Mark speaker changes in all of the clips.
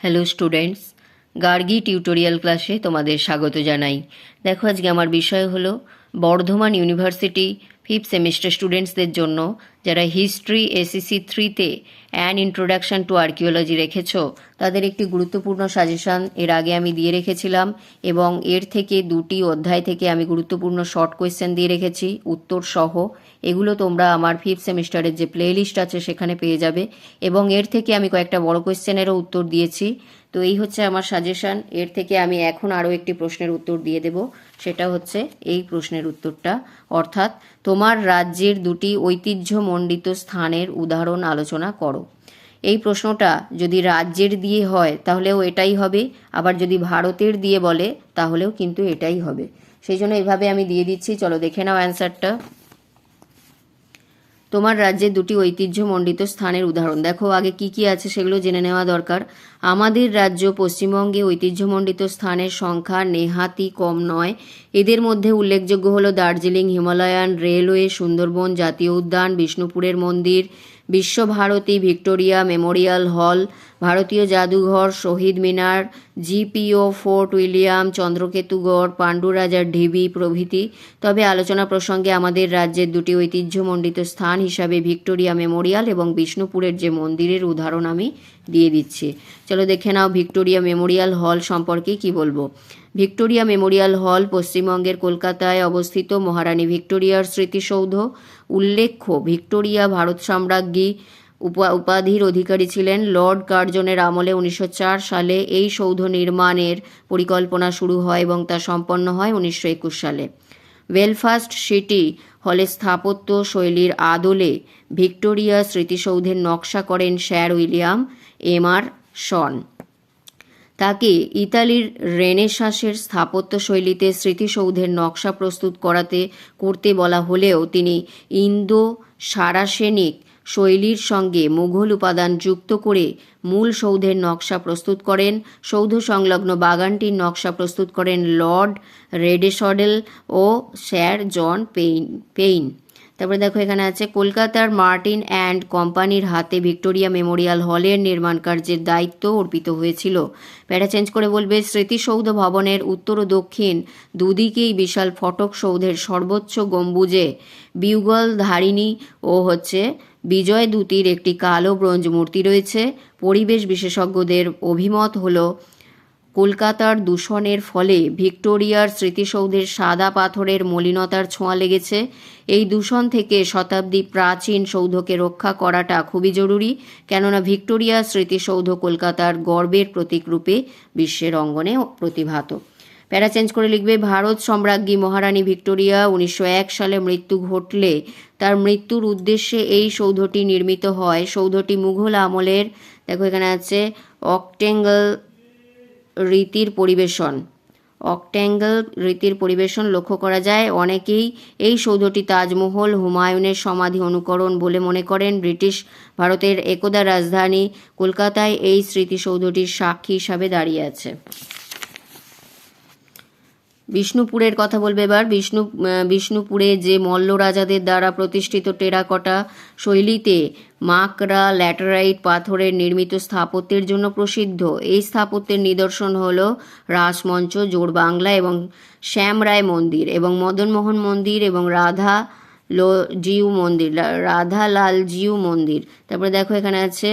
Speaker 1: Hello students Gargi tutorial ক্লাসে তোমাদের স্বাগত জানাই। দেখো, আজকে আমার বিষয় হলো বর্ধমান ইউনিভার্সিটি ফিফথ সেমিস্টার স্টুডেন্টসদের জন্য, যারা হিস্ট্রি এসিসি থ্রিতে অ্যান ইন্ট্রোডাকশন টু আর্কিওলজি রেখেছো, তাদের একটি গুরুত্বপূর্ণ সাজেশন এর আগে আমি দিয়ে রেখেছিলাম এবং এর থেকে দুটি অধ্যায় থেকে আমি গুরুত্বপূর্ণ শর্ট কোয়েশ্চেন দিয়ে রেখেছি, উত্তর সহ। এগুলো তোমরা আমার ফিফথ সেমিস্টারের যে প্লেলিস্ট আছে সেখানে পেয়ে যাবে এবং এর থেকে আমি কয়েকটা বড় কোয়েশ্চেনেরও উত্তর দিয়েছি। তো এই হচ্ছে আমার সাজেশন এর থেকে আমি এখন আরও একটি প্রশ্নের উত্তর দিয়ে দেব। সেটা হচ্ছে এই প্রশ্নের উত্তরটা। অর্থাৎ, তোমার রাজ্যের দুটি ঐতিহ্যমণ্ডিত স্থানের উদাহরণ আলোচনা করো। এই প্রশ্নটা যদি রাজ্যের দিয়ে হয়, তাহলেও এটাই হবে। আবার যদি ভারতের দিয়ে বলে, তাহলেও কিন্তু এটাই হবে। সেই জন্য এভাবে আমি দিয়ে দিচ্ছি। চলো দেখে নাও অ্যান্সারটা তোমার রাজ্যে দুটি ঐতিহ্যমণ্ডিত স্থানের উদাহরণ। দেখো, আগে কি কি আছে সেগুলো জেনে নেওয়া দরকার। আমাদের রাজ্য পশ্চিমবঙ্গে ঐতিহ্যমণ্ডিত স্থানের সংখ্যা নেহাতি কম নয়। এদের মধ্যে উল্লেখযোগ্য হলো দার্জিলিং, হিমালয়ান রেলওয়ে, সুন্দরবন, জাতীয় উদ্যান, বিষ্ণুপুরের মন্দির বিশ্বভারতী ভিক্টোরিয়া মেমোরিয়াল হল, ভারতীয় জাদুঘর Shahid Minar, GPO Fort William Chandraketugarh পাণ্ডুরাজার ঢিবি প্রভৃতি। তবে আলোচনা প্রসঙ্গে আমাদের রাজ্যের দুটি ঐতিহ্যমণ্ডিত স্থান হিসাবে ভিক্টোরিয়া মেমোরিয়াল এবং বিষ্ণুপুরের যে মন্দিরের উদাহরণ আমি দিয়ে দিচ্ছি। চলো দেখে নাও ভিক্টোরিয়া মেমোরিয়াল হল সম্পর্কে কি বলব। ভিক্টোরিয়া মেমোরিয়াল হল পশ্চিমবঙ্গের কলকাতায় অবস্থিত মহারানী ভিক্টোরিয়ার স্মৃতিসৌধ। উল্লেখ্য, ভিক্টোরিয়া ভারত সাম্রাজ্ঞী উপা উপাধির অধিকারী ছিলেন লর্ড কার্জনের আমলে উনিশশো চার সালে এই সৌধ নির্মাণের পরিকল্পনা শুরু হয় এবং তা সম্পন্ন হয় উনিশশো একুশ সালে। ওয়েলফাস্ট সিটি হলে স্থাপত্য শৈলীর আদলে ভিক্টোরিয়া স্মৃতিসৌধের নকশা করেন স্যার উইলিয়াম এমআর শন। তাকে ইতালির রেনেসাসের স্থাপত্য শৈলীতে স্মৃতিসৌধের নকশা প্রস্তুত করাতে, করতে বলা হলেও তিনি ইন্দো সারাসেনিক শৈলীর সঙ্গে মুঘল উপাদান যুক্ত করে মূল সৌধের নকশা প্রস্তুত করেন। সৌধ সংলগ্ন বাগানটির নকশা প্রস্তুত করেন লর্ড রেডেসডেল ও স্যার জন পেইন পেইন। তারপরে দেখো এখানে আছে, কলকাতার মার্টিন অ্যান্ড কোম্পানির হাতে ভিক্টোরিয়া মেমোরিয়াল হলের নির্মাণ কার্যের দায়িত্ব অর্পিত হয়েছিল। প্যারা চেঞ্জ করে বলবে, স্মৃতিসৌধ ভবনের উত্তর ও দক্ষিণ দুদিকেই বিশাল ফটক সৌধের সর্বোচ্চ গম্বুজে বিউগল ধারিণী ও হচ্ছে বিজয় দূতির একটি কালো ব্রোঞ্জ মূর্তি রয়েছে। পরিবেশ বিশেষজ্ঞদের অভিমত হলো কলকাতার দূষণের ফলে ভিক্টোরিয়ার স্মৃতিসৌধের সাদা পাথরের মলিনতার ছোঁয়া লেগেছে। এই দূষণ থেকে শতাব্দী প্রাচীন সৌধকে রক্ষা করাটা খুবই জরুরি, কেননা ভিক্টোরিয়া স্মৃতিসৌধ কলকাতার গর্বের প্রতীকরূপে বিশ্বের অঙ্গনে প্রতিভাত। প্যারা চেঞ্জ করে লিখবে, ভারত সম্রাজ্ঞী মহারানী ভিক্টোরিয়া উনিশশো এক সালে মৃত্যু ঘটলে তার মৃত্যুর উদ্দেশ্যে এই সৌধটি নির্মিত হয়। সৌধটি মুঘল আমলের, দেখো এখানে আছে, অক্টেঙ্গল রীতির পরিবেশন। অক্ট্যাঙ্গল রীতির পরিবেশন লক্ষ্য করা যায়। অনেকেই এই সৌধটি তাজমহল, হুমায়ুনের সমাধি অনুকরণ বলে মনে করেন। ব্রিটিশ ভারতের একদা রাজধানী কলকাতায় এই স্মৃতিসৌধটির সাক্ষী হিসাবে দাঁড়িয়ে আছে। বিষ্ণুপুরের কথা বলবে এবার। বিষ্ণু বিষ্ণুপুরে যে মল্ল রাজাদের দ্বারা প্রতিষ্ঠিত টেরাকটা শৈলীতে মাকড়া, ল্যাটারাইট পাথরের নির্মিত স্থাপত্যের জন্য প্রসিদ্ধ। এই স্থাপত্যের নিদর্শন হল রাসমঞ্চ, জোড় বাংলা এবং শ্যামরায় মন্দির এবং মদনমোহন মন্দির এবং রাধা লো, জিউ মন্দির রাধা লাল জিউ মন্দির। তারপরে দেখো এখানে আছে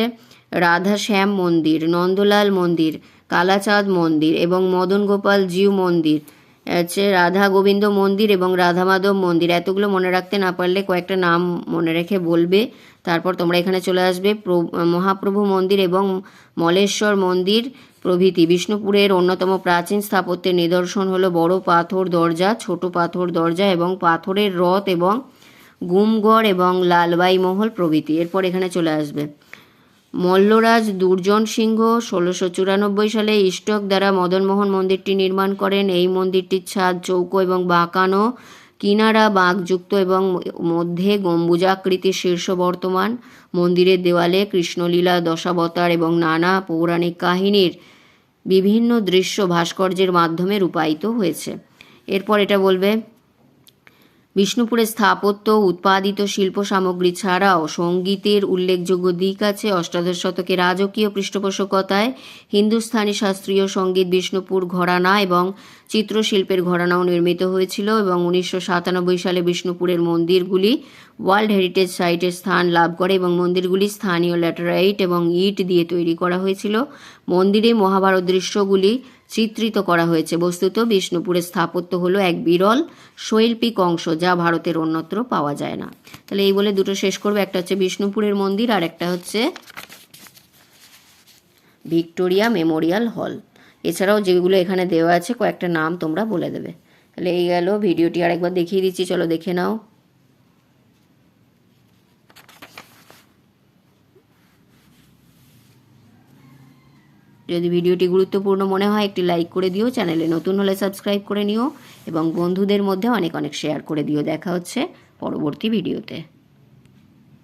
Speaker 1: রাধা শ্যাম মন্দির, নন্দলাল মন্দির, কালাচাঁদ মন্দির এবং মদন গোপাল জিউ মন্দির। আছে রাধা গোবিন্দ মন্দির এবং রাধা মাধব মন্দির, এতগুলো মনে রাখতে না পারলে কয়েকটা নাম মনে রেখে বলবে। তারপর তোমরা এখানে চলে আসবে। মহাপ্রভু মন্দির এবং মলেশ্বর মন্দির প্রভৃতি। বিষ্ণুপুরের অন্যতম প্রাচীন স্থাপত্যের নিদর্শন হলো বড় পাথর দরজা, ছোট পাথর দরজা এবং পাথরের রথ এবং গুমগড় এবং লালবাই মহল প্রভৃতি। এরপর এখানে চলে আসবে। মল্লরাজ দুর্জন সিংহ ষোলোশো চুরানব্বই সালে ইস্টক দ্বারা মদনমোহন মন্দিরটি নির্মাণ করেন। এই মন্দিরটির ছাদ, চৌকো এবং বাঁকানো, কিনারা বাঁকযুক্ত এবং মধ্যে গম্বুজাকৃতির শীর্ষ বর্তমান। মন্দিরের দেওয়ালে কৃষ্ণলীলা, দশাবতার এবং নানা পৌরাণিক কাহিনীর বিভিন্ন দৃশ্য ভাস্কর্যের মাধ্যমে রূপায়িত হয়েছে। এরপর এটা বলবে বিষ্ণুপুরের স্থাপত্য উৎপাদিত শিল্প সামগ্রী ছাড়াও সঙ্গীতের উল্লেখযোগ্য দিক আছে অষ্টাদশ শতকে রাজকীয় পৃষ্ঠপোষকতায় হিন্দুস্থানি শাস্ত্রীয় সংগীত বিষ্ণুপুর, ঘরানা এবং চিত্রশিল্পের ঘরানাও নির্মিত হয়েছিল এবং উনিশশো সাতানব্বই সালে বিষ্ণুপুরের মন্দিরগুলি ওয়ার্ল্ড হেরিটেজ সাইটে স্থান লাভ করে এবং মন্দিরগুলি স্থানীয় ল্যাটেরাইট এবং ইট দিয়ে তৈরি করা হয়েছিল। মন্দিরে মহাভারত দৃশ্যগুলি চিত্রিত করা হয়েছে। বস্তুত বিষ্ণুপুরের স্থাপত্য হলো এক বিরল শৈল্পিক অংশ যা ভারতের অন্যত্র পাওয়া যায় না। তাহলে এই বলে দুটো শেষ করবে। একটা হচ্ছে বিষ্ণুপুরের মন্দির আর একটা হচ্ছে ভিক্টোরিয়া মেমোরিয়াল হল। এছাড়াও যেগুলো এখানে দেওয়া আছে, কয়েকটা নাম তোমরা বলে দেবে। তাহলে এই গেল, ভিডিওটি আরেকবার দেখিয়ে দিচ্ছি, চলো দেখে নাও। যদি ভিডিওটি গুরুত্বপূর্ণ মনে হয়, একটি লাইক করে দিও, চ্যানেলে নতুন হলে সাবস্ক্রাইব করে নিও, এবং বন্ধুদের মধ্যে অনেক অনেক শেয়ার করে দিও। দেখা হচ্ছে পরবর্তী ভিডিওতে।